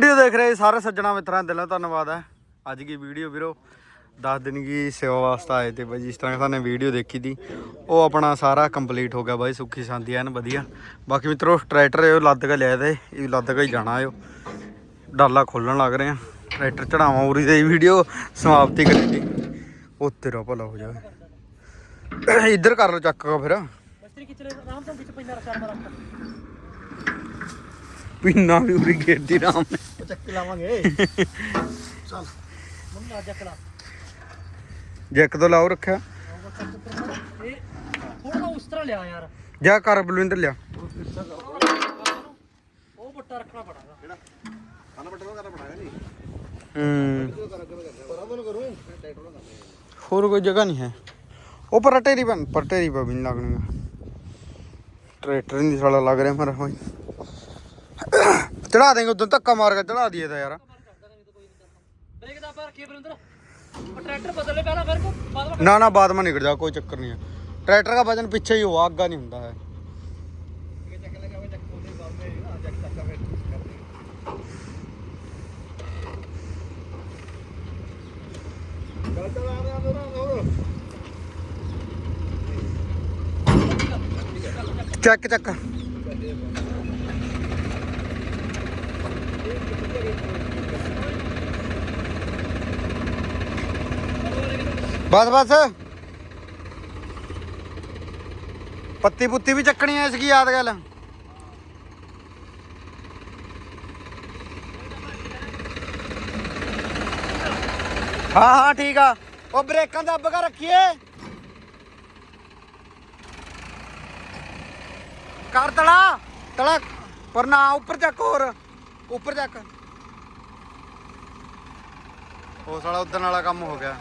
Video ਦੇਖ ਰਹੇ ਸਾਰੇ ਸੱਜਣਾ ਮਿੱਤਰਾਂ, ਦਿਲੋਂ ਧੰਨਵਾਦ ਹੈ। ਅੱਜ ਦੀ ਵੀਡੀਓ ਵੀਰੋ? 10 ਦਿਨ ਦੀ ਸੇਵਾ ਵਾਸਤੇ ਆਏ ਤੇ ਬਾਈ, ਜਿਸ ਤਰ੍ਹਾਂ ਤੁਹਾਨੂੰ ਵੀਡੀਓ ਦੇਖੀ ਦੀ, ਉਹ ਆਪਣਾ ਸਾਰਾ ਕੰਪਲੀਟ ਹੋ ਗਿਆ ਬਾਈ, ਸੁੱਖੀ ਸਾਂਦੀ ਐਨ ਵਧੀਆ। ਬਾਕੀ ਮਿੱਤਰੋ, ਟਰੈਕਟਰ ਇਹ ਲੱਦ ਕੇ ਲਿਆ ਤੇ, ਇਹ ਲੱਦ ਕੇ ਹੀ ਜਾਣਾ ਆਇਓ ਡਾਲਾ ਖੋਲਣ ਲੱਗ ਰਹੇ ਆ। ਟਰੈਕਟਰ ਚੜਾਵਾਂ ਉਰੀ ਤੇ ਵੀਡੀਓ ਸਮਾਪਤੀ ਕਰੀ ਦੀ। ਉਹ ਤੇਰਾ ਭਲਾ ਹੋ ਜਾਵੇ। ਇੱਧਰ ਕਰ ਲੋ ਚੱਕ ਫਿਰ। ਮਿਸਤਰੀ ਕਿਚਲੇ ਆਰਾਮ ਤੋਂ ਵਿੱਚ ਪੈਂਦਾ ਰਚਾਰ ਮਾਰਾ ਪੀਨਾ ਵੀ ਉਰੀ ਗੇਰਦੀ ਰਾਮ ਨੇ। ਉਹ ਚੱਕ ਲਾਵਾਂਗੇ। ਚੱਲ। ਮੰਨ ਆ ਜਕਲਾ ਜੈਕ ਤੋਂ ਲਾਓ ਰੱਖਿਆ। ਇਹ ਥੋੜਾ ਉਸ ਤਰ੍ਹਾਂ ਲਿਆ ਯਾਰ। ਜਾ ਕਰ ਬਲਵਿੰਦਰ ਲਿਆ। ਉਹ ਬੱਟਾ ਰੱਖਣਾ ਪੜਾਗਾ ਕਿਹੜਾ? ਹੂੰ। ਹੋਰ ਕੋਈ ਜਗ੍ਹਾ ਨਹੀਂ ਹੈ। ਉਹ ਪਰ ਟੇਰੀ ਬਣ ਪਰ ਟੇਰੀ ਪਾ ਵੀ ਨਹੀਂ ਲੱਗਣਗਾ ਟਰੈਕਟਰ ਨਹੀਂ ਸਾਲਾ ਲੱਗ ਰਿਹਾ ਮੇਰਾ ਭਾਈ चढ़ा देंगे उधर धक्का मार के चढ़ा दिए था यार। ना ना, बाद में निकल जा कोई चक्कर नहीं है। ट्रैक्टर का वज़न पीछे ही हो आगा नहीं होता है। Check check. बस बस ਪੱਤੀ ਪੁੱਤੀ ਵੀ ਚੱਕਣੀ ਐ ਇਸ ਕੀ ਯਾਦ ਗੱਲ ਹਾਂ ਹਾਂ ਠੀਕ ਆ ਉਹ ਬ੍ਰੇਕਾਂ ਦੱਬ ਕੇ ਰੱਖੀਏ ਕਰ ਤਲਾ ਤਲਾ ਪਰ ਨਾ ਉੱਪਰ ਚੱਕ ਹੋਰ ਉੱਪਰ ਚੱਕ ਉਹ ਸਾਲਾ ਉਦਣ ਵਾਲਾ ਕੰਮ ਹੋ ਗਿਆ।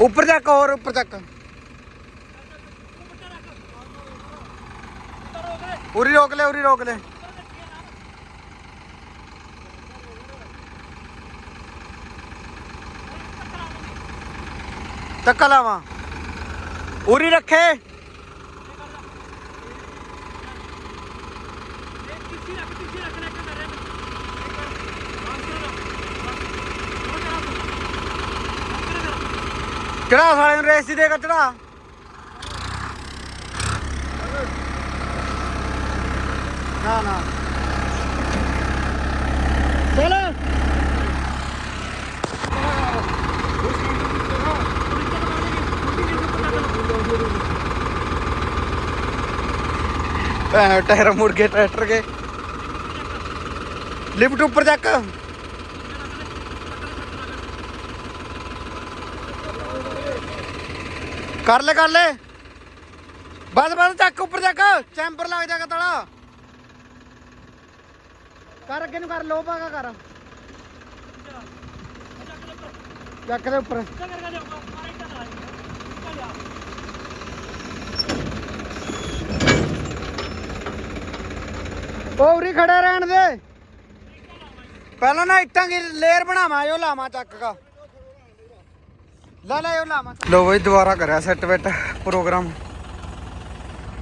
ਉੱਪਰ ਚੱਕ ਹੋਰ, ਉੱਪਰ ਚੱਕ। ਉਰੀ ਰੋਕ ਲੈ, ਉਰੀ ਰੋਕ ਲੈ। ਧੱਕਾ ਲਾਵਾਂ। ਉਰੀ ਰੱਖੇ। ਚੜਾ ਸਾਲੇ ਨੂੰ ਰੇਸ ਦੀ ਦੇ ਕੇ ਚੜਾ। ਨਾ ਨਾ। ਚੱਲ। ਟਾਇਰ ਮੁੜ ਕੇ ਟਰੈਕਟਰ ਕੇ। ਲਿਫਟ ਉੱਪਰ ਚੱਕ। ਕਰ ਲੈ ਕਰ ਲੈ। ਬਸ ਬਸ ਚੱਕ ਉੱਪਰ ਚੱਕ। ਚੈਂਬਰ ਲੱਗ ਜਾਗਾ ਤਲਾ। ਕਰ ਅੱਗੇ ਨੂੰ ਕਰ ਲੋ ਪਾਗਾ ਕਰ। ਚੱਕ ਦੇ ਉੱਪਰ। ਉਹ ਉਰੀ ਖੜੇ ਰਹਿਣ ਦੇ। ਪਹਿਲਾਂ ਨਾ ਇੱਟਾਂ ਦੀ ਲੇਅਰ ਬਣਾਵਾਂ ਉਹ ਲਾਵਾਂ ਚੱਕ ਕਾ। ਲੈ ਲੈ ਉਹ ਲਾਵਾਂ। ਲੋ ਬਈ, ਦੁਬਾਰਾ ਕਰਿਆ ਸੈੱਟ ਵੈਟ ਪ੍ਰੋਗਰਾਮ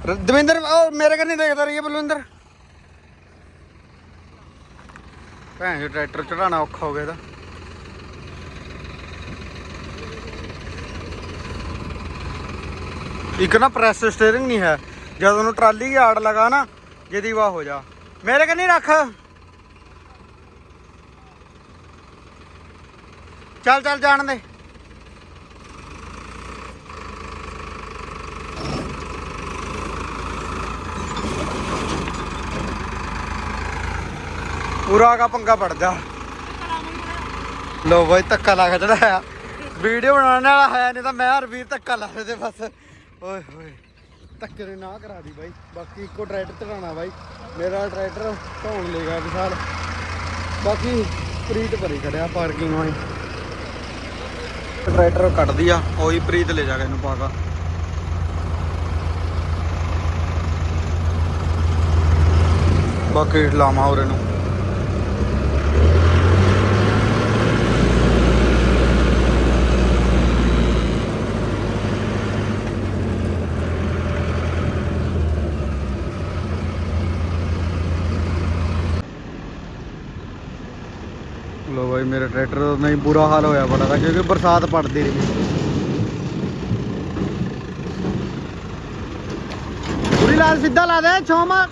ਦਵਿੰਦਰ, ਉਹ ਮੇਰੇ ਕੰਨੀ ਦੇਖਦਾ ਰਹੀਏ ਬਲਵਿੰਦਰ। ਭੈਣ ਜੋ, ਟਰੈਕਟਰ ਚੜਾਉਣਾ ਔਖਾ ਹੋ ਗਿਆ ਇਹਦਾ। ਇੱਕ ਨਾ ਪ੍ਰੈਸ ਸਟੀਅਰਿੰਗ ਨਹੀਂ ਹੈ। ਜਦ ਉਹਨੂੰ ਟਰਾਲੀ ਦੀ ਆੜ ਲਗਾ ਨਾ, ਜਿਹਦੀ ਵਾਹ ਹੋ ਜਾ। ਮੇਰੇ ਕੰਨੀ ਰੱਖ। ਚੱਲ ਚੱਲ, ਜਾਣ ਦੇ। ਪੂਰਾ ਕਾ ਪੰਗਾ ਪੜ ਜਾ ਲੋ ਬਾਈ, ਧੱਕਾ ਲਾ ਕੇ ਚੜਾਇਆ। ਵੀਡੀਓ ਬਣਾਉਣ ਵਾਲਾ ਹੈ ਨਹੀਂ ਤਾਂ ਮੈਂ ਹਰ ਵੀਰ ਧੱਕਾ ਲਾ ਦੇ ਬਸ। ਓਏ ਹੋਏ, ਧੱਕੇ ਨੇ ਨਾ ਕਰਾ ਦੀ ਬਾਈ। ਬਾਕੀ ਇੱਕੋ ਟਰੈਕਟਰ ਚੜਾਉਣਾ ਬਾਈ। ਮੇਰਾ ਟਰੈਕਟਰ ਧੌਣ ਲੇਗਾ ਵਿਸ਼ਾਲ। ਬਾਕੀ ਪ੍ਰੀਤ ਭਰੀ ਖੜਿਆ ਪਾਰਕਿੰਗ ਵਾਲੀ। ਟਰੈਕਟਰ ਕੱਢਦੀ ਆ, ਉਹੀ ਪ੍ਰੀਤ ਲੈ ਜਾ ਕੇ ਇਹਨੂੰ ਪਾਗਾ ਬਾਕੀ ਲਾਵਾਂ ਹੋਰ ਇਹਨੂੰ। ਬਾਈ ਟਰੈਕਟਰ ਨਹੀਂ, ਬੁਰਾ ਹਾਲ ਹੋਇਆ ਬੜਾ ਦਾ ਕਿਉਂਕਿ ਬਰਸਾਤ ਪੜਦੀ ਰਹੀ। ਪੂਰੀ ਲਾਲ ਸਿੱਧਾ ਲਾ ਦੇ ਛੋਮਾ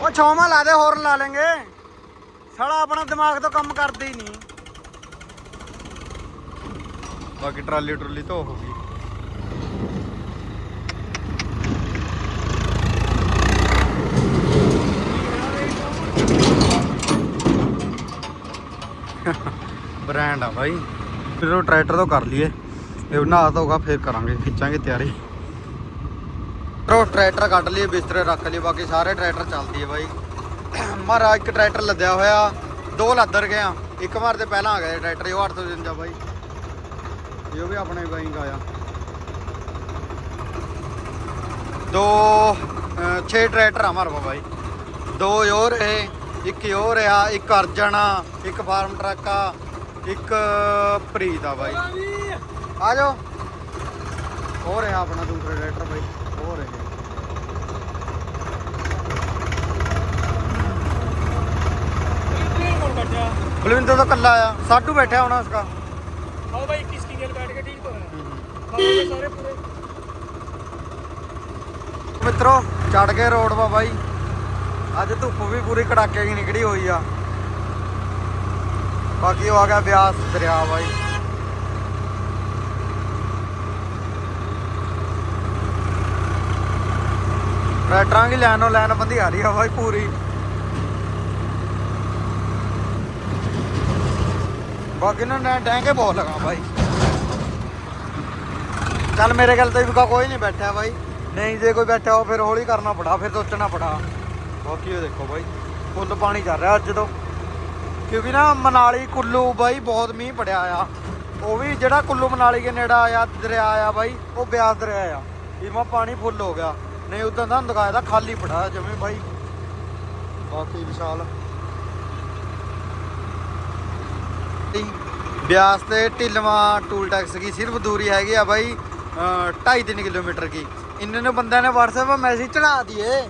ਉਹ ਛੋਮਾ ਲਾ ਦੇ, ਹੋਰ ਲਾ ਲੈਂਗੇ। ਸਾਲਾ ਆਪਣਾ ਦਿਮਾਗ ਤੋਂ ਕੰਮ ਕਰਦੇ ਹੀ ਨਹੀਂ। ਬਾਕੀ ਟਰਾਲੀ ਟਰੁਲੀ ਧੋ ਹੋ ਗਈ। ਬ੍ਰਾਂਡ ਆ ਬਾਈ। ਫਿਰ ਟਰੈਕਟਰ ਤੋਂ ਕਰ ਲਈਏ। ਇਹ ਨਹਾ ਧੋਗਾ ਫਿਰ ਕਰਾਂਗੇ, ਖਿੱਚਾਂਗੇ ਤਿਆਰੀ। ਉਹ ਟਰੈਕਟਰ ਕੱਢ ਲਈਏ, ਬਿਸਤਰੇ ਰੱਖ ਲਈਏ, ਬਾਕੀ ਸਾਰੇ ਟਰੈਕਟਰ ਚੱਲਦੀ ਹੈ ਬਾਈ। ਮਹਾਰਾਜ, ਇੱਕ ਟਰੈਕਟਰ ਲੱਦਿਆ ਹੋਇਆ, ਦੋ ਲੱਦਰ ਗਏ ਆ। ਇੱਕ ਵਾਰ ਤੇ ਪਹਿਲਾਂ ਆ ਗਿਆ ਇਹ ਟਰੈਕਟਰ ਇਹ 853 ਬਾਈ। ਇਹ ਵੀ ਆਪਣੇ ਬਾਈ ਆਇਆ ਦੋ ਛੇ ਟਰੈਕਟਰ ਆ ਮਾਰਵਾ ਬਾਈ। ਦੋ ਉਹ ਰਹੇ ਇੱਕ ਉਹ ਰਿਹਾ ਇੱਕ ਅਰਜਨ ਆ ਇੱਕ ਫਾਰਮ ਟਰੱਕ ਆ ਇੱਕ ਪ੍ਰੀਤ ਆ ਬਾਈ। ਆ ਜਾਓ। ਹੋ ਰਿਹਾ ਆਪਣਾ ਦੂਸਰੇ ਟਰੈਕਟਰ ਬਾਈ ਹੋ ਰਿਹਾ ਬਲਵਿੰਦਰ ਤਾਂ ਕੱਲਾ ਆ ਸਾਡੂ ਬੈਠਿਆ ਹੋਣਾ ਉਸਕਾ ਆਓ ਬਾਈ 21 ਸਟਿੰਗਰ ਬੈਠ ਕੇ ਠੀਕ ਹੋ ਰਿਹਾ ਸਾਰੇ ਪੂਰੇ। ਮਿੱਤਰੋ ਚੜ ਗਏ ਰੋਡ ਵਾ ਬਾਈ। ਅੱਜ ਧੁੱਪ ਵੀ ਪੂਰੀ ਕੜਾਕੇ ਦੀ ਨਿਕੜੀ ਹੋਈ ਆ। ਬਾਕੀ ਉਹ ਆ ਗਿਆ ਬਿਆਸ ਦਰਿਆ ਬਾਈ। ਟਰੈਕਟਰਾਂ ਦੀ ਲਾਈਨੋਂ ਲਾਈਨ ਬੰਦੀ ਆ ਰਹੀ ਆ ਬਾਈ ਪੂਰੀ। ਬਾਕੀ ਨੂੰ ਨਾ ਡੈਂਗੇ ਬਹੁਤ ਲਗਾ ਬਾਈ। ਚੱਲ ਮੇਰੇ ਗੱਲ ਤੇ ਵੀ ਕੋਈ ਨਹੀਂ ਬੈਠਾ ਬਾਈ। ਨਹੀਂ ਜੇ ਕੋਈ ਬੈਠਾ ਹੋ ਫਿਰ ਹੌਲੀ ਕਰਨਾ ਪੜਾ, ਫਿਰ ਸੋਚਣਾ ਪੜਾ। ਬਾਕੀ ਉਹ ਦੇਖੋ ਬਾਈ, ਫੁੱਲ ਪਾਣੀ ਚੱਲ ਰਿਹਾ ਅੱਜ ਤੋਂ। ਕਿਉਂਕਿ ਨਾ ਮਨਾਲੀ, ਕੁੱਲੂ ਬਾਈ ਬਹੁਤ ਮੀਂਹ ਪੜਿਆ ਆ। ਉਹ ਵੀ ਜਿਹੜਾ ਕੁੱਲੂ ਮਨਾਲੀ ਦੇ ਨੇੜਾ ਆਇਆ, ਦਰਿਆ ਆ ਬਾਈ, ਉਹ ਬਿਆਸ ਦਰਿਆ ਆ। ਇਮਾ ਪਾਣੀ ਫੁੱਲ ਹੋ ਗਿਆ। ਨਹੀਂ, ਉਦੋਂ ਦਾ ਦਿਖਾਇਆ ਤਾਂ ਖਾਲੀ ਪੜਾ ਜਿਵੇਂ ਬਾਈ। ਬਾਕੀ ਵਿਸ਼ਾਲ। ਬਿਆਸ ਤੇ ਢਿਲਵਾਂ ਟੂਲ ਟੈਕਸ ਕੀ ਸਿਰਫ ਦੂਰੀ ਹੈਗੀ ਆ ਬਾਈ 2.5 ਕਿਲੋਮੀਟਰ ਕੀ। ਇੰਨੇ ਨੂੰ ਬੰਦਿਆਂ ਨੇ WhatsApp ਮੈਸੇਜ ਚੜਾ ਦਿਏ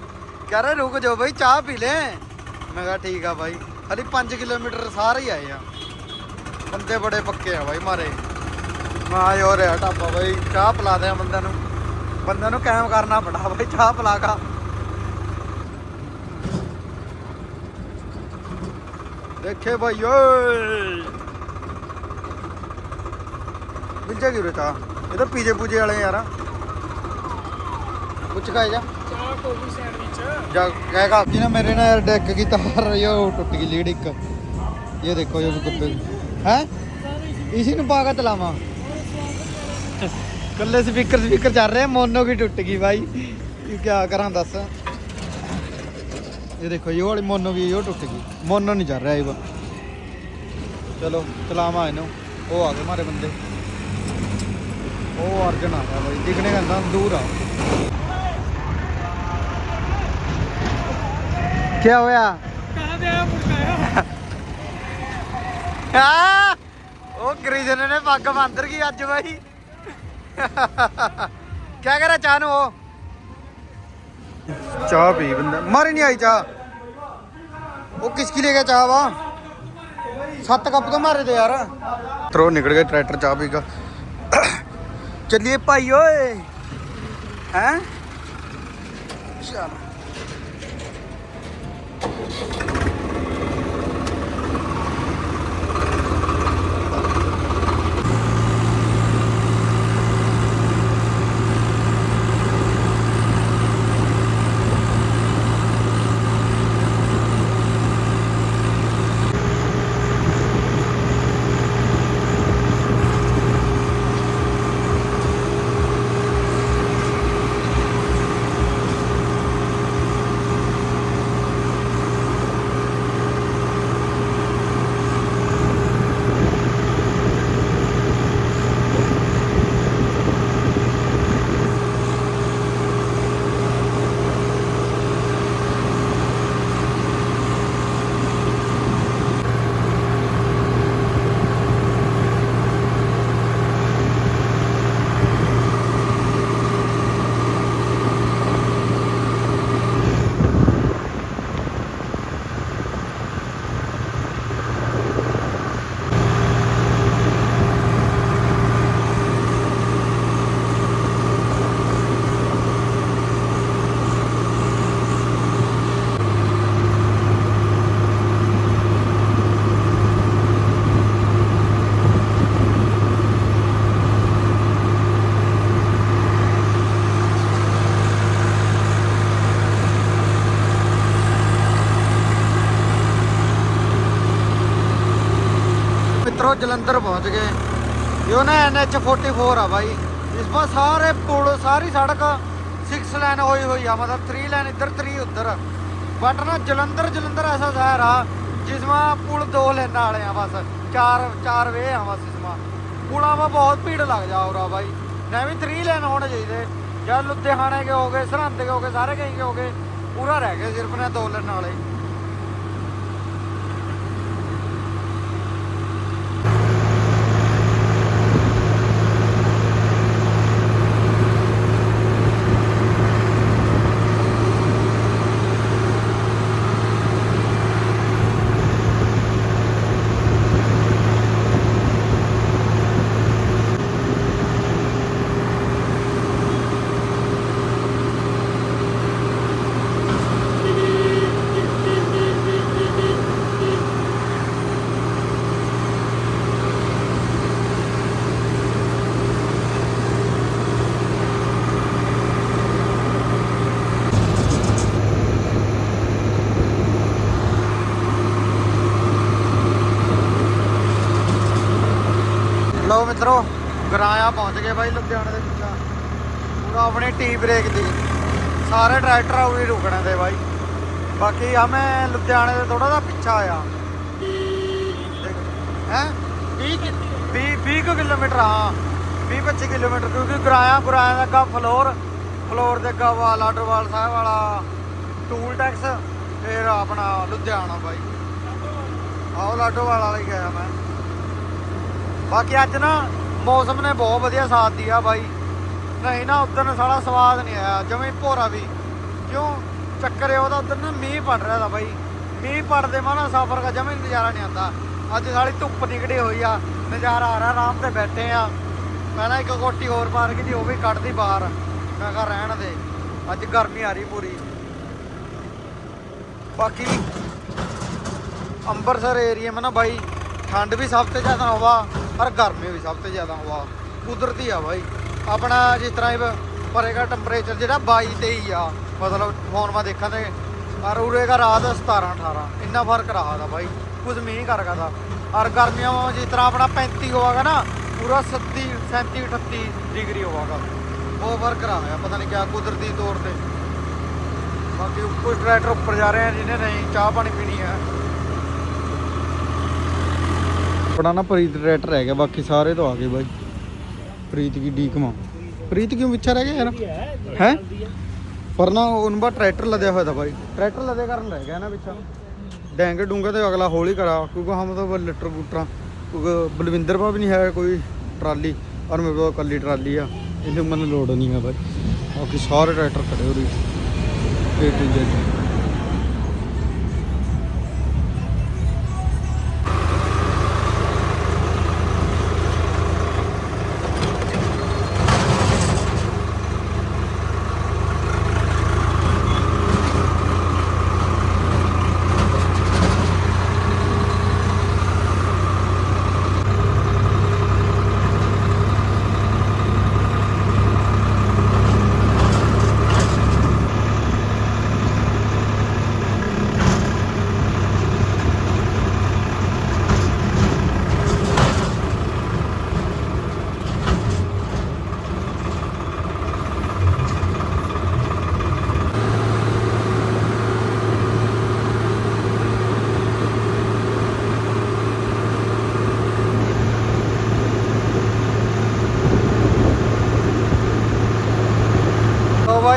ਕਹ ਰਹੇ, ਰੁਕ ਜਾਓ ਬਾਈ, ਚਾਹ ਪੀ ਲੈ। ਮੈਂ ਕਿਹਾ ਠੀਕ ਆ ਬਾਈ। ਹਲੀ 5 ਕਿਲੋਮੀਟਰ ਸਾਰੇ ਹੀ ਆਏ ਆ। ਬੰਦੇ ਬੜੇ ਪੱਕੇ ਆ ਬਾਈ, ਮਾਰੇ। ਮੈਂ ਹੋ ਰਿਹਾ ਢਾਬਾ ਬਾਈ, ਚਾਹ ਪਿਲਾ ਦਿਆਂ ਬੰਦਿਆਂ ਨੂੰ। ਬੰਦਿਆਂ ਨੂੰ ਕਾਇਮ ਕਰਨਾ ਪੜਾ ਬਾਈ, ਚਾਹ ਪਿਲਾ ਕਾ। ਦੇਖੇ ਭਾਈ ਓਏ। ਬਿੰਜਾ ਕੀ ਰਚਾ ਇਹ ਤਾਂ ਪੀਜੇ ਪੂਜੇ ਵਾਲੇ ਯਾਰ। ਕੁਛ ਖਾਏ ਜਾ। ਜਾ ਕਹਿ ਕਾ ਜੀ ਨਾ ਮੇਰੇ ਨਾਲ ਯਾਰ ਡੈਕ ਕੀ ਤਾਰ ਰਹੀ ਉਹ ਟੁੱਟ ਗਈ ਲੀਡ ਇੱਕ। ਇਹ ਦੇਖੋ ਜੋ ਕੁੱਤੇ ਹੈ? ਇਸੇ ਨੂੰ ਪਾ ਤਲਾਵਾ ਕੱਲੇ ਸਪੀਕਰ ਸਪੀਕਰ ਚੱਲ ਰਿਹਾ, ਮੋਨੋ ਕੀ ਟੁੱਟ ਗਈ ਬਾਈ। ਕੀ ਕਰਾਂ ਦੱਸ। ਇਹ ਦੇਖੋ ਇਹ ਵਾਲੀ ਮੋਨੋ ਵੀ ਉਹ ਟੁੱਟ ਗਈ। ਮੋਨੋ ਨਹੀਂ ਚੱਲ ਰਿਹਾ ਇਹ ਚਲੋ, ਚਲਾਵਾ ਇਹਨੂੰ। ਉਹ ਆ ਗਏ ਮਾਰੇ ਬੰਦੇ। ਉਹ ਅਰਜਨ ਆ ਗਿਆ ਬਾਈ। ਦਿਖਣੇ ਕਹਿੰਦਾ ਦੂਰ ਆ। ਕੀ ਹੋਇਆ? ਕਹਾਂ ਦੇ ਆ ਮੁਰਗਾ ਆ? ਉਹ ਕ੍ਰਿਸ਼ਨ ਨੇ ਪੱਗ ਬੰਦਰ ਗਈ ਅੱਜ ਬਾਈ। ਕੀ ਕਰਾ ਚਾਹ ਨੂੰ ਉਹ? ਚਾਹ ਪੀ ਬੰਦਾ। ਮਾਰੀ ਨਹੀਂ ਆਈ ਚਾਹ। ਉਹ ਕਿਸ ਕੀ ਲੈ ਗਿਆ ਚਾਹ ਵਾ? ਸੱਤ ਕੱਪ ਤੋਂ ਮਾਰੇ ਤੇ ਯਾਰ। ਤਰੋ ਨਿਕਲ ਗਿਆ ਟਰੈਕਟਰ ਚਾਹ ਪੀਗਾ ਚੱਲੀਏ ਭਾਈ ਓਏ। ਹੈ? ਚਲੋ। ਮਿੱਤਰੋ, ਜਲੰਧਰ ਪਹੁੰਚ ਗਏ। ਜੋ ਨਾ NH 44 ਆ ਬਾਈ। ਇਸ ਵਾਰ ਸਾਰੇ ਪੁਲ, ਸਾਰੀ ਸੜਕ 6 ਲਾਈਨ ਹੋਈ ਹੋਈ ਆ, ਮਤਲਬ 3 ਲਾਈਨ ਇੱਧਰ 3 ਉੱਧਰ। ਬਟ ਨਾ ਜਲੰਧਰ ਜਲੰਧਰ ਐਸਾ ਸ਼ਹਿਰ ਆ, ਜਿਸਮਾ ਪੁਲ ਦੋ ਲਾਈਨਾਂ ਵਾਲੇ ਆ ਬਸ। ਚਾਰ ਚਾਰ ਵੇ ਆ ਬਸ ਇਸਮਾ ਪੁਲਾਂ ਮਾ ਬਹੁਤ ਭੀੜ ਲੱਗ ਜਾ ਉਰਾ ਬਾਈ। ਨਾ ਵੀ 3 ਲਾਈਨ ਹੋਣੇ ਚਾਹੀਦੇ। ਜਾਂ ਲੁਧਿਆਣੇ ਕੇ ਹੋ ਗਏ ਸਰਹੰਦ ਕੇ ਹੋ ਗਏ ਸਾਰੇ ਕहीं ਕੇ ਹੋ ਗਏ ਪੂਰਾ ਰਹਿ ਗਏ ਸਿਰਫ ਨੇ ਦੋ ਲਾਈਨਾਂ ਵਾਲੇ ਲਓ ਮਿੱਤਰੋ ਗਰਾਇਆ ਪਹੁੰਚ ਗਏ ਬਾਈ ਲੁਧਿਆਣੇ ਦੇ ਵਿੱਚ ਪੂਰਾ ਆਪਣੀ ਟੀ ਬ੍ਰੇਕ ਦੀ ਸਾਰੇ ਟਰੈਕਟਰ ਆ ਰੁਕਣੇ ਦੇ ਬਾਈ। ਬਾਕੀ ਆ ਲੁਧਿਆਣੇ ਦੇ ਥੋੜਾ ਜਿਹਾ ਪਿੱਛਾ ਆ। ਹੈ? 20 20 20 ਕੁ ਕਿਲੋਮੀਟਰ, ਹਾਂ। 20 25 ਕਿਲੋਮੀਟਰ, ਕਿਉਂਕਿ ਗਰਾਇਆ ਗਰਾਇਆ ਦਾ ਅੱਗਾ ਫਲੋਰ ਫਲੋਰ ਦੇ ਅੱਗਾ ਵਾ, ਲਾਡੋਵਾਲ ਸਾਹਿਬ ਵਾਲਾ, ਟੂਲ ਟੈਕਸ, ਫਿਰ ਆਪਣਾ ਲੁਧਿਆਣਾ ਬਾਈ। ਆਹ ਲਾਡੋਵਾਲ ਵਾਲਾ ਹੀ ਗਿਆ ਮੈਂ। ਬਾਕੀ ਅੱਜ ਨਾ ਮੌਸਮ ਨੇ ਬਹੁਤ ਵਧੀਆ ਸਾਥ ਦਿਆ ਬਾਈ। ਨਹੀਂ ਨਾ ਉਦੋਂ ਸਾਲਾ ਸਵਾਦ ਨਹੀਂ ਆਇਆ ਜਿਵੇਂ ਭੋਰਾ ਵੀ। ਕਿਉਂ? ਚੱਕਰ ਇਹ ਉਹਦਾ ਉਦੋਂ ਨਾ ਮੀਂਹ ਪੜ ਰਿਹਾ ਦਾ ਬਾਈ। ਮੀਂਹ ਪੜਦੇ ਮਾ ਨਾ ਸਫ਼ਰ ਦਾ ਜਮੇ ਨਜ਼ਾਰਾ ਨਹੀਂ ਆਉਂਦਾ। ਅੱਜ ਸਾਲੀ ਧੁੱਪ ਨਿਕੜੀ ਹੋਈ ਆ, ਨਜ਼ਾਰਾ ਆ ਰਿਹਾ, ਆਰਾਮ ਤੇ ਬੈਠੇ ਆ। ਮੈਂ ਨਾ ਇੱਕ ਕੋਟੀ ਹੋਰ ਪਾਰ ਕੀਤੀ ਉਹ ਵੀ ਕੱਢਦੀ ਬਾਹਰ। ਮੈਂ ਕਹਾ ਰਹਿਣ ਦੇ, ਅੱਜ ਗਰਮੀ ਆ ਰਹੀ ਪੂਰੀ। ਬਾਕੀ ਅੰਬਰਸਰ ਏਰੀਆ ਮੈਂ ਨਾ ਬਾਈ, ਠੰਡ ਵੀ ਸਭ ਤੋਂ ਜ਼ਿਆਦਾ ਹਵਾ, ਪਰ ਗਰਮੀ ਵੀ ਸਭ ਤੋਂ ਜ਼ਿਆਦਾ ਹਵਾ। ਕੁਦਰਤੀ ਆ ਬਾਈ। ਆਪਣਾ ਜਿਸ ਤਰ੍ਹਾਂ ਇਹ ਪਰੇਗਾ ਟੈਂਪਰੇਚਰ ਜਿਹੜਾ 22 23 ਆ, ਮਤਲਬ ਫੋਨ ਮਾ ਦੇਖਾਂ ਤੇ ਔਰ ਉਰੇ ਦਾ ਰਾਤ 17 18 ਇੰਨਾ ਫ਼ਰਕ ਰਹਾ ਦਾ ਬਾਈ, ਕੁਝ ਮੀਂਹ ਕਰ ਦਾ ਔਰ ਗਰਮੀਆਂ ਮਾ ਜਿਸ ਤਰ੍ਹਾਂ ਆਪਣਾ 35 ਹੋਵਾਗਾ ਨਾ, ਪੂਰਾ 37 37 38 ਡਿਗਰੀ ਹੋਵਾਗਾ। ਉਹ ਫ਼ਰਕ ਰਹਾ ਪਤਾ ਨਹੀਂ ਕਿਆ ਕੁਦਰਤੀ ਤੌਰ ਤੇ। ਬਾਕੀ ਕੁਝ ਟਰੈਕਟਰ ਉੱਪਰ ਜਾ ਰਹੇ ਆ, ਜਿਹਨੇ ਨਹੀਂ, ਚਾਹ ਪਾਣੀ ਪੀਣੀ ਹੈ ਆਪਣਾ ਨਾ ਪ੍ਰੀਤ ਟਰੈਕਟਰ ਹੈਗਾ, ਬਾਕੀ ਸਾਰੇ ਤੋਂ ਆ ਗਏ ਬਾਈ। ਪ੍ਰੀਤ ਕੀ ਡੀਕਮਾ ਪ੍ਰੀਤ ਕਿਉਂ ਪਿੱਛੇ ਰਹਿ ਗਿਆ ਯਾਰ? ਹੈ? ਪਰ ਨਾ ਉਹਨਾਂ ਟਰੈਕਟਰ ਲੱਦਿਆ ਹੋਇਆ ਤਾਂ ਭਾਈ ਟਰੈਕਟਰ ਲੱਦੇ ਕਰਨ ਰਹਿ ਗਿਆ ਨਾ ਪਿੱਛਾ। ਡੈਂਗ ਡੂੰਗੇ ਤੇ ਅਗਲਾ ਹੌਲੀ ਕਰਾ, ਕਿਉਂਕਿ ਹਮ ਤਾਂ ਲਿਟਰ ਗੁਟਰਾ ਕਿਉਂਕਿ ਬਲਵਿੰਦਰ ਭਾ ਵੀ ਨਹੀਂ ਹੈ ਕੋਈ ਟਰਾਲੀ, ਔਰ ਮੇਰੇ ਕੋਲ ਕੱਲੀ ਟਰਾਲੀ ਆ ਇਹਨੂੰ ਮੈਨੂੰ ਲੋੜ ਨਹੀਂ ਹੈ ਭਾਈ ਬਾਕੀ ਸਾਰੇ ਟਰੈਕਟਰ ਖੜੇ ਹੋ ਰਹੀ A to Z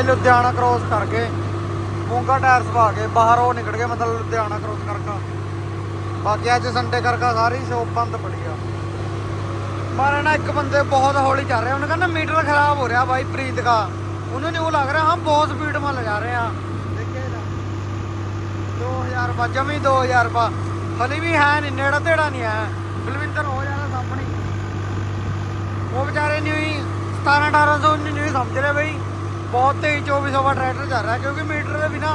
Ludhiana cross ਕਰਕੇ ਮੂੰਗਾ ਟਾਇਰ ਸਵਾ ਕੇ ਬਾਹਰ ਉਹ ਨਿਕਲ ਗਏ ਮਤਲਬ ਲੁਧਿਆਣਾ ਕ੍ਰੋਸ ਕਰਕੇ। ਬਾਕੀ ਅੱਜ ਸੰਡੇ ਕਰਕੇ ਸਾਰੀ ਸ਼ੋਪ ਬੰਦ ਪੜੀ ਆ। ਮਾਰੇ ਨਾ ਇੱਕ ਬੰਦੇ ਬਹੁਤ ਹੌਲੀ ਚੱਲ ਰਹੇ, ਉਹਨੇ ਕਹਿੰਦਾ ਮੀਟਰ ਖਰਾਬ ਹੋ ਰਿਹਾ ਬਾਈ ਪ੍ਰੀਤ ਦਾ। ਉਹਨੂੰ ਨਹੀਂ ਉਹ ਲੱਗ ਰਿਹਾ, ਹਾਂ ਬਹੁਤ ਸਪੀਡ ਮਾ ਲਿਜਾ ਰਹੇ ਆ। ਦੇਖੇ ਨਾ 2000 ਰੁਪਏ, ਜਮੀ 2000 ਰੁਪਏ। ਹਲੀ ਵੀ ਹੈ ਨਹੀਂ ਨੇੜਾ ਤੇੜਾ ਨਹੀਂ ਹੈ। ਬਲਵਿੰਦਰ ਹੋ ਜਾਣਾ ਸਾਹਮਣੇ। ਉਹ ਵਿਚਾਰੇ ਨਹੀਂ ਹੋਈ 17 1800 ਨਹੀਂ ਸਮਝ ਰਹੇ ਬਈ। ਬਹੁਤ ਤੇਜ਼ 24 ਵਾਟ ਟਰੈਕਟਰ ਚੱਲ ਰਿਹਾ, ਕਿਉਂਕਿ ਮੀਟਰ ਦੇ ਬਿਨਾ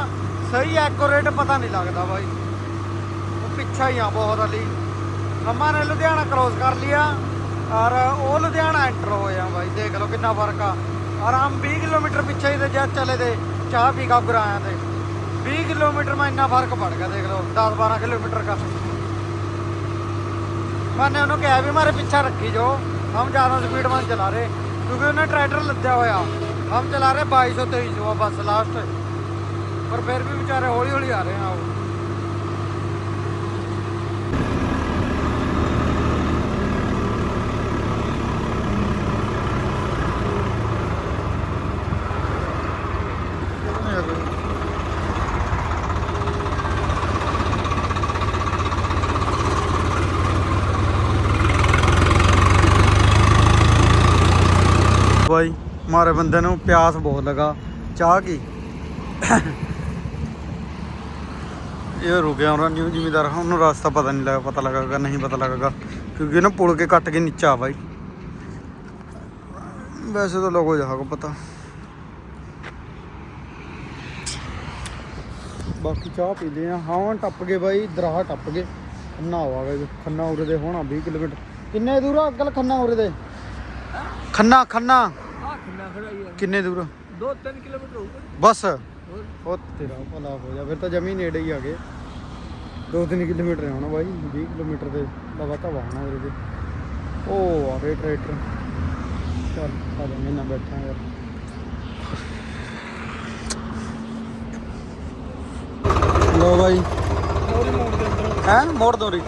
ਸਹੀ ਐਕੋਰੇਟ ਪਤਾ ਨਹੀਂ ਲੱਗਦਾ ਬਾਈ। ਉਹ ਪਿੱਛਾ ਹੀ ਆ ਬਹੁਤ ਅਲੀ ਅੰਮਾ ਨੇ ਲੁਧਿਆਣਾ ਕ੍ਰੋਸ ਕਰ ਲਿਆ, ਔਰ ਉਹ ਲੁਧਿਆਣਾ ਐਂਟਰ ਹੋਇਆ ਬਾਈ, ਦੇਖ ਲਓ ਕਿੰਨਾ ਫ਼ਰਕ ਆ। ਆਰਾਮ 20 ਕਿਲੋਮੀਟਰ ਪਿੱਛੇ ਹੀ ਤੇ ਜੱਜ ਚਲੇ ਦੇ ਚਾਹ ਪੀ ਕਾ ਗੁਰਾਇਆ ਤੇ। 20 ਕਿਲੋਮੀਟਰ ਮੈਂ ਇੰਨਾ ਫ਼ਰਕ ਪੜ ਗਿਆ, ਦੇਖ ਲਓ 10 12 ਕਿਲੋਮੀਟਰ ਦਾ ਮੈਨੇ ਉਹਨੂੰ ਕਿਹਾ ਵੀ ਮਾਰੇ ਪਿੱਛਾ ਰੱਖੀ ਜੋ, ਹਮ ਜ਼ਿਆਦਾ ਸਪੀਡ ਮਾਰ ਚਲਾ ਰਹੇ, ਕਿਉਂਕਿ ਉਹਨੇ ਟਰੈਕਟਰ ਲੱਦਿਆ ਹੋਇਆ। हम चला रहे बाईस सौ तेईस सौ बस लास्ट पर फिर भी बेचारे हौली हौली आ रहे हैं वो ਮਾਰੇ ਬੰਦੇ ਨੂੰ ਪਿਆਸ ਬਹੁਤ ਲਗਾ। ਚਾਹ ਕੀ? ਇਹ ਰੁਕਿਆ ਉਹਨਾਂ ਨਿਊ ਜ਼ਿਮੀਦਾਰ ਉਹਨੂੰ ਰਸਤਾ ਪਤਾ ਨਹੀਂ ਲੱਗਾ, ਪਤਾ ਲੱਗਾਗਾ ਨਹੀਂ ਪਤਾ ਲੱਗਾਗਾ ਕਿਉਂਕਿ ਨਾ ਪੁਲ ਕੇ ਕੱਟ ਕੇ ਨੀਚਾ ਬਾਈ। ਵੈਸੇ ਤਾਂ ਲੋਗੋ ਜਾਗਾ ਪਤਾ। ਬਾਕੀ ਚਾਹ ਪੀਂਦੇ ਆ। ਹਾਂ, ਟੱਪ ਗਏ ਬਾਈ, ਦਰਾਹ ਟੱਪ ਗਏ। ਖੰਨਾ ਆਵਾਗਾ ਖੰਨਾ ਉਰੇ ਦੇ ਹੋਣਾ 20 ਕਿਲੋਮੀਟਰ। ਕਿੰਨੇ ਦੂਰ ਆ ਅੱਗਲ ਖੰਨਾ ਉਰੇ ਦੇ। ਖੰਨਾ ਖੰਨਾ। ਕਿੰਨਾ ਖੜਾ ਹੀ ਕਿੰਨੇ ਦੂਰ 2-3 ਕਿਲੋਮੀਟਰ ਹੋਊਗਾ ਬਸ ਉਹ ਤੇਰਾ ਭਲਾ ਹੋ ਜਾ ਫਿਰ ਤਾਂ ਜਮੀ ਨੇੜੇ ਹੀ ਆ ਗਏ 2-3 ਕਿਲੋਮੀਟਰ ਹੋਣਾ ਬਾਈ 20 ਕਿਲੋਮੀਟਰ ਦੇ ਲਵਾ ਤਾਂ ਵਾਹਣਾ ਉਰੇ ਦੇ ਉਹ ਆ ਰਹੇ ਟਰੈਕਟਰ ਚੱਲ ਆ ਜਾ ਮੈਂ ਨਾ ਬੈਠਾ ਯਾਰ ਲੋ ਬਾਈ ਉਹਦੇ ਮੋੜ ਦੇ ਅੰਦਰ ਹੈ ਮੋੜ ਦੋ ਰੀ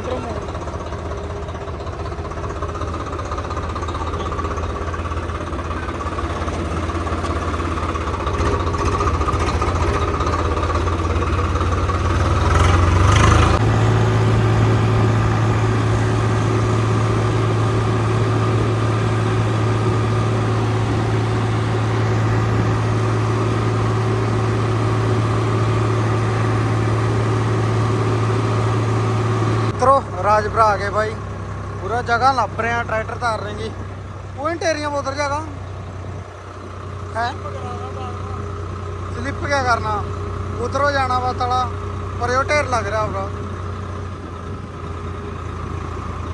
ਮਿੱਤਰੋ ਰਾਜ ਭਰਾ ਆ ਬਾਈ। ਪੂਰਾ ਜਗ੍ਹਾ ਲੱਭ ਰਹੇ ਆ ਟਰੈਕਟਰ ਧਾਰ ਰਹੇ ਜੀ ਕੋਈ ਢੇਰੀਆਂ ਉਧਰ ਜਗ੍ਹਾ। ਹੈ? ਸਲਿੱਪ ਕਿਆ ਕਰਨਾ? ਉਧਰੋਂ ਜਾਣਾ ਵਾ ਤਲਾ ਪਰ ਉਹ ਢੇਰ ਲੱਗ ਰਿਹਾ ਹੋਗਾ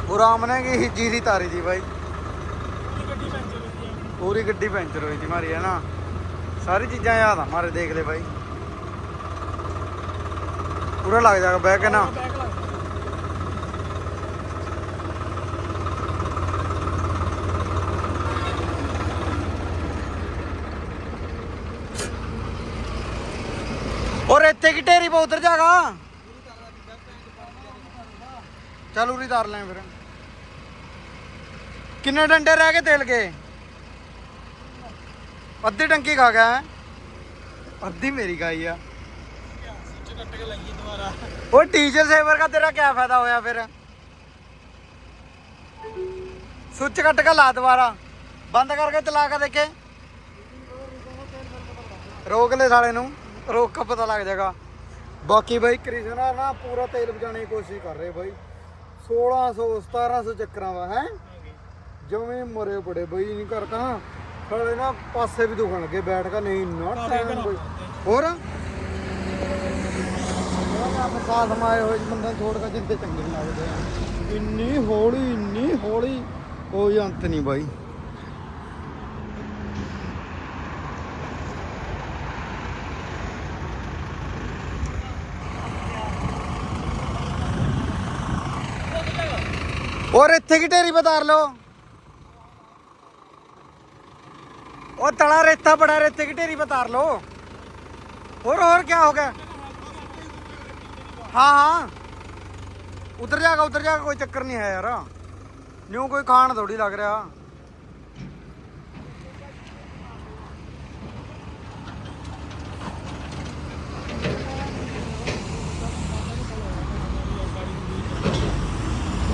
ਉਹ ਰਾਮ ਨੇ ਕੀ ਜੀਰੀ ਤਾਰੀ ਦੀ ਬਾਈ। ਪੂਰੀ ਗੱਡੀ ਪੈਂਚਰ ਹੋਈ ਸੀ ਮਾਰੀ ਹੈ ਨਾ ਸਾਰੀ ਚੀਜ਼ਾਂ ਯਾਦ ਆ ਮਾਰੇ, ਦੇਖ ਲੈ ਬਾਈ। ਪੂਰਾ ਲੱਗ ਜਾਗਾ ਬਹਿ ਕੇ ਨਾ। ਇੱਥੇ ਕੀ ਢੇਰੀ ਪਾ ਉਧਰ ਜਾਗਾ ਚੱਲ ਉਰੀ ਧਰ ਲੈ ਫਿਰ। ਕਿੰਨੇ ਡੰਡੇ ਰਹਿ ਗਏ ਤੇਲ ਕੇ? ਅੱਧੀ ਟੰਕੀ ਖਾ ਗਿਆ ਅੱਧੀ ਮੇਰੀ ਗਾਈ ਆ। ਉਹ ਡੀਜ਼ਲ ਸੇਵਰ ਦਾ ਤੇਰਾ ਕੀ ਫਾਇਦਾ ਹੋਇਆ ਫਿਰ? ਸੁੱਚ ਕੱਟ ਕੇ ਲਾ ਦੁਬਾਰਾ। ਬੰਦ ਕਰਕੇ ਚਲਾ ਕੇ ਦੇਖੇ। ਰੋਕ ਲੈ ਸਾਲੇ ਨੂੰ। ਰੋਕ ਕੇ ਪਤਾ ਲੱਗ ਜਾਏਗਾ। ਬਾਕੀ ਬਾਈ ਕ੍ਰਿਸ਼ਨਾ ਨਾ ਪੂਰਾ ਤੇਲ ਬਚਾਉਣ ਦੀ ਕੋਸ਼ਿਸ਼ ਕਰ ਰਹੇ ਬਾਈ। 1600 1700 ਚੱਕਰਾਂ ਵਾ ਹੈ? ਜਿਵੇਂ ਮਰੇ ਬੜੇ ਬਈ ਨਹੀਂ ਕਰ ਕਹਾਂ ਖੜੇ ਨਾ ਪਾਸੇ ਵੀ ਦੁਖਣ ਲੱਗੇ ਬੈਠ ਕੇ ਨਹੀਂ ਨਾ ਟਾਈਮ ਕੋਈ ਹੋਰ? ਸਾਥ ਮਾਏ ਹੋਏ ਬੰਦਾ ਛੋੜ ਕੇ ਜਿੱਦੇ ਚੰਗੇ ਲੱਗਦੇ। ਆ ਇੰਨੀ ਹੌਲੀ ਇੰਨੀ ਹੌਲੀ ਕੋਈ ਅੰਤ ਨਹੀਂ ਬਾਈ। ਔਰ ਇੱਥੇ ਕੀ ਢੇਰੀ ਬਤਾਰ ਲੋ ਉਹ ਤੜਾ ਰੇਤਾ ਬੜਾ ਰੇਤੇ ਕੀ ਢੇਰੀ ਬਤਾਰ ਲੋ ਹੋਰ ਹੋਰ ਕੀ ਹੋ ਗਿਆ? ਹਾਂ ਹਾਂ। ਉਧਰ ਜਾਗਾ ਉਧਰ ਜਾਗਾ ਕੋਈ ਚੱਕਰ ਨਹੀਂ ਹੈ ਯਾਰ। ਨਿਉ ਕੋਈ ਖਾਣ ਥੋੜੀ ਲੱਗ ਰਿਹਾ।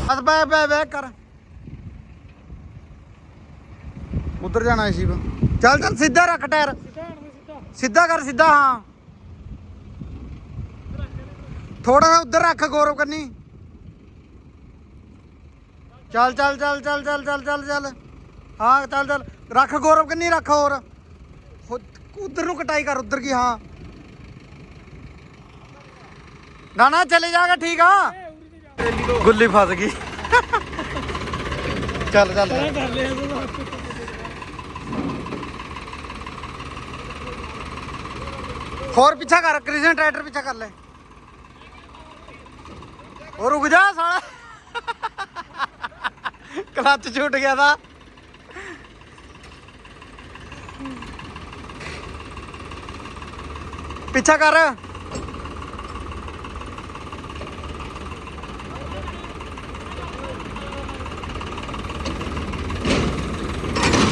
ਬਸ ਬੈ ਬੈ ਬੈ ਕਰ। ਉੱਧਰ ਜਾਣਾ ਸੀ ਚੱਲ ਚੱਲ, ਸਿੱਧਾ ਰੱਖ ਟਾਇਰ। ਸਿੱਧਾ ਕਰ, ਸਿੱਧਾ, ਹਾਂ। ਥੋੜਾ ਜਿਹਾ ਉਧਰ ਰੱਖ ਗੌਰਵ ਕਰਨੀ ਚੱਲ ਚੱਲ ਚੱਲ ਚੱਲ ਚੱਲ ਚੱਲ ਚੱਲ ਚੱਲ। ਹਾਂ, ਚੱਲ ਚੱਲ। ਰੱਖ ਗੌਰਵ ਕੰਨੀ, ਰੱਖ ਹੋਰ। ਉਧਰ ਨੂੰ ਕਟਾਈ ਕਰ, ਉੱਧਰ ਕੀ, ਹਾਂ। ਨਾ ਨਾ, ਚਲੇ ਜਾਗਾ, ਠੀਕ ਆ। गुल्ली फस गई। चल चल। होर पीछा कर कृष्ण ट्रैक्टर पीछा कर ले। और रुक जा साला। क्लच छूट गया था। पीछा कर।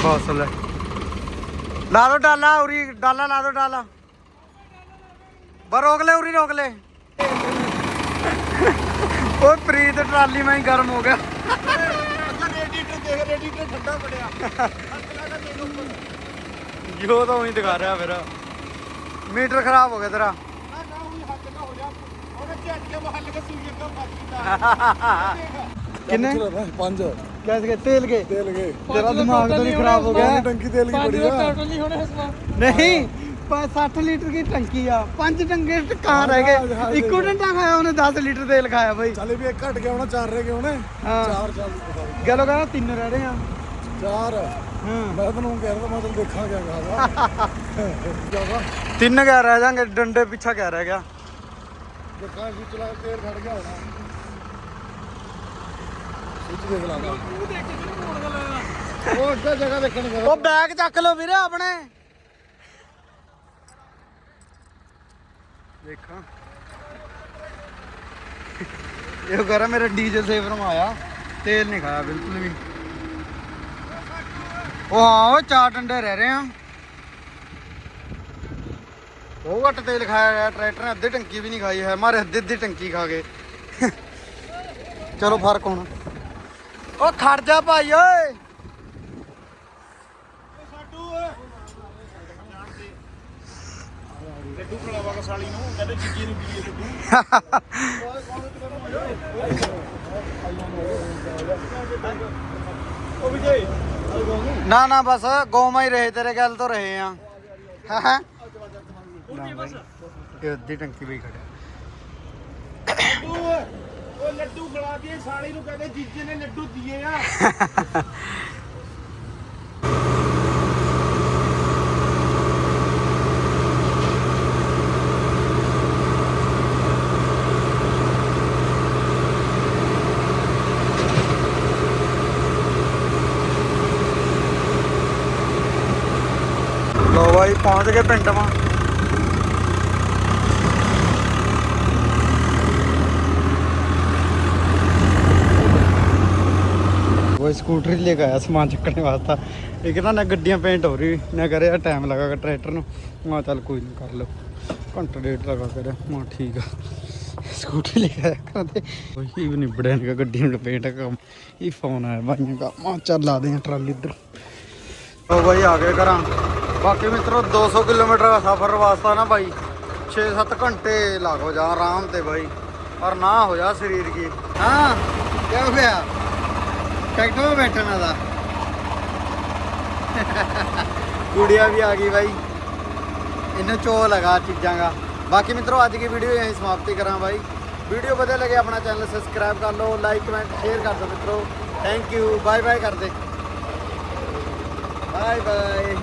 ਫਸਲ ਲਾ। ਦੋ ਡਾਲਾ ਉਰੀ ਡਾਲਾ ਲਾ ਦੋ ਡਾਲਾ। ਬਰ ਲੈ ਉਰੀ ਰੋਕ ਲੈ। ਓਏ ਪ੍ਰੀਤ ਟਰਾਲੀ ਮੈਂ ਗਰਮ ਹੋ ਗਿਆ। ਰੇਡੀਏਟਰ ਦੇਖ ਰੇਡੀਏਟਰ ਠੰਡਾ ਪੜਿਆ ਜੋ ਤਾਂ ਉਹੀ ਦਿਖਾ ਰਿਹਾ ਮੇਰਾ। ਮੀਟਰ ਖਰਾਬ ਹੋ ਗਿਆ ਤੇਰਾ। ਕਿੰਨੇ? गैस गए तेल गए तेल गए तेरा दिमाग तो नहीं खराब हो गया टंकी तेल की बड़ी पेट्रोल नहीं होने 60 ਲੀਟਰ ਦੀ ਟੰਕੀ ਆ। ਪੰਜ ਟੰਗੇ ਕਾਰ ਰਹਿ ਗਏ। ਇੱਕੋ ਡੰਡਾ ਖਾਇਆ ਉਹਨੇ 10 ਲੀਟਰ ਤੇਲ ਖਾਇਆ ਬਾਈ। ਚਲੇ ਵੀ ਇੱਕ ਘਟ ਗਿਆ ਹੋਣਾ ਚਾਰ ਰਹਿ ਗਏ ਹੋਣੇ। ਚਾਰ ਚਾਰ ਗੱਲੋ ਕਹਿੰਦਾ ਤਿੰਨ ਰਹਿ ਰਹੇ ਆ। ਚਾਰ। ਹਾਂ। ਮੈਂ ਤੁਹਾਨੂੰ ਕਹਿ ਰਿਹਾ ਮੈਂ ਤੁਹਾਨੂੰ ਦੇਖਾਂ ਕਿਆ ਕਹਾਂਗਾ ਤਿੰਨ ਗਿਆ ਰਹਿ ਜਾਾਂਗੇ ਡੰਡੇ ਪਿੱਛਾ ਕਹਿ ਰਹਿ ਗਿਆ। ਦੇਖਾਂ ਵੀ ਚਲਾ ਤੇਲ ਫੜ ਗਿਆ ਹੋਣਾ। ਸੱਚ ਦੇਖ ਲਾਂਗਾ ਉਹ ਅੱਗਾ ਜਗ੍ਹਾ ਦੇਖਣ ਗਿਆ ਉਹ ਬੈਗ ਚੱਕ ਲਓ ਵੀਰੇ ਆਪਣੇ। ਦੇਖਾਂ। ਇਹ ਕਰਾ ਮੇਰਾ ਡੀਜ਼ਲ ਸੇਵਰ ਆਇਆ। ਤੇਲ ਨਹੀਂ ਖਾਇਆ ਬਿਲਕੁਲ ਵੀ। ਉਹ ਹਾਂ ਉਹ ਚਾਰ ਡੰਡੇ ਰਹਿ ਰਹੇ ਆ। ਉਹ ਘੱਟ ਤੇਲ ਖਾਇਆ ਗਿਆ ਟਰੈਕਟਰ ਨੇ ਅੱਧੀ ਟੰਕੀ ਵੀ ਨਹੀਂ ਖਾਈ ਹੈ। ਮਾਰੇ ਅੱਧੀ ਅੱਧੀ ਟੰਕੀ ਖਾ ਗਏ ਚਲੋ ਫ਼ਰਕ ਹੁਣ। ਉਹ ਖੜ ਜਾ ਭਾਈ ਓਏ। ਲੱਡੂ ਖਲਾਵਾ ਕਸਾਲੀ ਨੂੰ ਕਹਿੰਦੇ ਜੀਜੀ ਨੂੰ ਪੀਏ ਲੱਡੂ ਉਹ ਵਿਜੇ ਨਾ ਨਾ ਬਸ ਗੋਮਾ ਹੀ ਰਹੇ ਤੇਰੇ ਗੱਲ ਤੋਂ ਰਹੇ ਆ। ਹਾਂ ਇਹ ਅੱਧੀ ਟੰਕੀ ਵੀ ਖੜਿਆ। ਉਹ ਲੱਡੂ ਖਲਾ ਦੀਏ ਸਾਲੀ ਨੂੰ ਕਹਿੰਦੇ ਜੀਜੇ ਨੇ ਲੱਡੂ ਦੀਏ ਆ। ਲੋ ਬਾਈ, ਪਹੁੰਚ ਗਏ ਪਿੰਡ ਮਾ ਸਕੂਟਰੀ ਲੈ ਕੇ ਆਇਆ ਸਮਾਨ ਚੱਕਣ ਵਾਸਤਾ। ਇਹ ਕਹਿੰਦਾ ਨਾ ਗੱਡੀਆਂ ਪੇਂਟ ਹੋ ਰਹੀ ਨਾ ਕਰਿਆ ਟਾਈਮ ਲਗਾਗਾ ਟਰੈਕਟਰ ਨੂੰ। ਮੈਂ ਚੱਲ ਕੋਈ ਨਹੀਂ ਕਰ ਲਓ। ਘੰਟਾ ਡੇਢ ਲਗਾ ਕਰ ਮੈਂ ਠੀਕ ਆ। ਸਕੂਟਰ ਲੈ ਕੇ ਆਇਆ ਕਰਦੇ ਕੋਈ ਵੀ ਨਹੀਂ ਬੜਿਆ ਗੱਡੀ ਨੂੰ ਪੇਂਟ ਕੰਮ। ਇਹ ਫੋਨ ਆਇਆ ਬਾਈਆਂ ਦਾ। ਮੈਂ ਚੱਲ ਲਾ ਦੇ ਟਰਾਲੀ ਇੱਧਰ। ਉਹ ਬਾਈ ਆ ਗਏ ਘਰਾਂ। ਬਾਕੀ ਮਿੱਤਰੋ 200 ਕਿਲੋਮੀਟਰ ਦਾ ਸਫ਼ਰ ਵਾਸਤਾ ਨਾ ਬਾਈ। 6-7 ਘੰਟੇ ਲੱਗੋ ਜਾ ਆਰਾਮ ਤੇ ਬਾਈ। ਪਰ ਨਾ ਹੋ ਜਾ ਸਰੀਰ ਕੀ। ਹਾਂ ਕੀ ਹੋ ਟਰੈਕਟਰ 'ਤੇ ਬੈਠਣਾ ਦਾ ਗੁੜੀਆ ਵੀ ਆ ਗਈ ਬਾਈ। ਇਹਨੂੰ ਚੋ ਲਗਾ ਚੀਜ਼ਾਂ ਦਾ। ਬਾਕੀ ਮਿੱਤਰੋ, ਅੱਜ ਦੀ ਵੀਡੀਓ ਯਹੀਂ ਸਮਾਪਤੀ ਕਰਾਂ ਬਾਈ। ਵੀਡੀਓ ਵਧੀਆ ਲੱਗੇ ਆਪਣਾ ਚੈਨਲ ਸਬਸਕ੍ਰਾਈਬ ਕਰ ਲਓ ਲਾਈਕ ਕਮੈਂਟ ਸ਼ੇਅਰ ਕਰ ਦਿਓ ਮਿੱਤਰੋ। ਥੈਂਕ ਯੂ ਬਾਏ ਬਾਏ ਕਰਦੇ। Bye bye